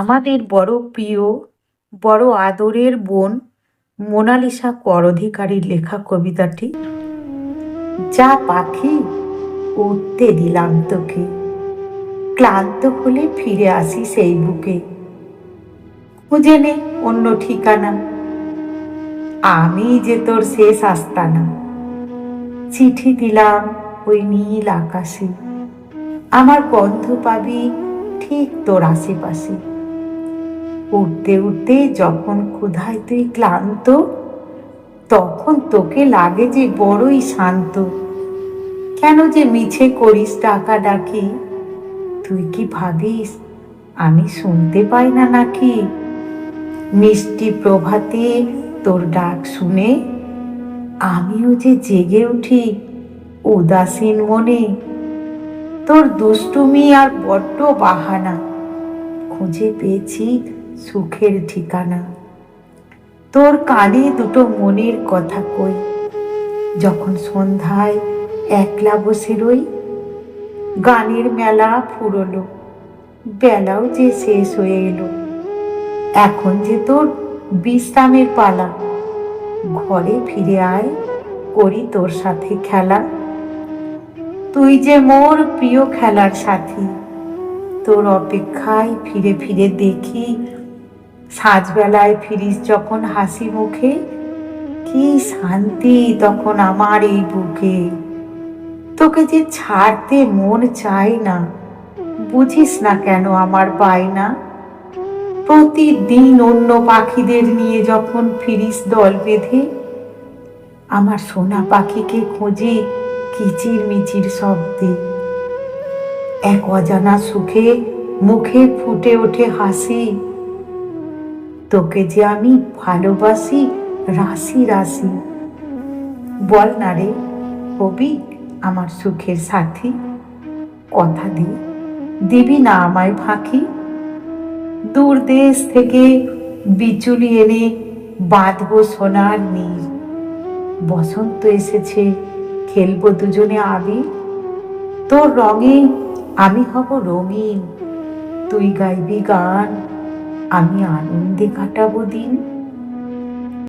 আমাদের বড় প্রিয়, বড় আদরের বোন মোনালিসা কর অধিকারীর লেখা কবিতাটি, যা পাখি উঠতে দিলাম তোকে, ক্লান্ত হলে ফিরে আসি সেই বুকে। খুঁজে নে অন্য ঠিকানা, আমি যে তোর শেষ আস্তানা। চিঠি দিলাম ওই নীল আকাশে, আমার গন্ধ পাবি ঠিক তোর আশেপাশে। উঠতে উঠতে যখন ক্ষুধায় তুই ক্লান্ত, তখন তোকে লাগে যে বড়ই শান্ত। কেন যে মিছে করিস টাকা ডাকি? তুই কি ভাবিস, আমি শুনতে পাই না নাকি? মিষ্টি প্রভাতে তোর ডাক শুনে আমিও যে জেগে উঠি উদাসীন মনে। তোর দুষ্টুমি আর বড্ড বাহানা। খুঁজে পেয়েছি সুখের ঠিকানা। তোর কানে দুটো মনের কথা কই। যখন সন্ধ্যায় একলা বসে রই, গানের মেলা ফুরলো, বেলাও যে শেষ হয়ে এলো। এখন যে তোর বিশ্রামের পালা, ঘরে ফিরে আয়, করি তোর সাথে খেলা। তুই যে মোর প্রিয় খেলার সাথী, তোর অপেক্ষায় ফিরে ফিরে দেখি সাজবেলায় ফিরিস যখন হাসি মুখে। কি শান্তি তখন আমার এই বুকে। তোকে যে ছাড়তে মন চায় না, বুঝিস না কেন আমার বায়না? প্রতিদিন অন্য পাখিদের নিয়ে যখন ফিরিস দল বেঁধে, আমার সোনা পাখিকে খুঁজি কিচির মিচির শব্দে। এক অজানা সুখে মুখে ফুটে ওঠে হাসি তোকে যে আমি ভালোবাসি, রাশি রাশি। বল না রে, কবি, আমার সুখের সাথী। কথা দি, দিবি না আমায় ফাঁকি? দূর দেশ থেকে বিচুলি এনে বাঁধবো সোনার নীল। বসন্ত এসেছে, খেলব দুজনে আবির। তোর রঙে আমি হব রঙিন, তুই গাইবি গান। আমি আনন্দে কাটাবো দিন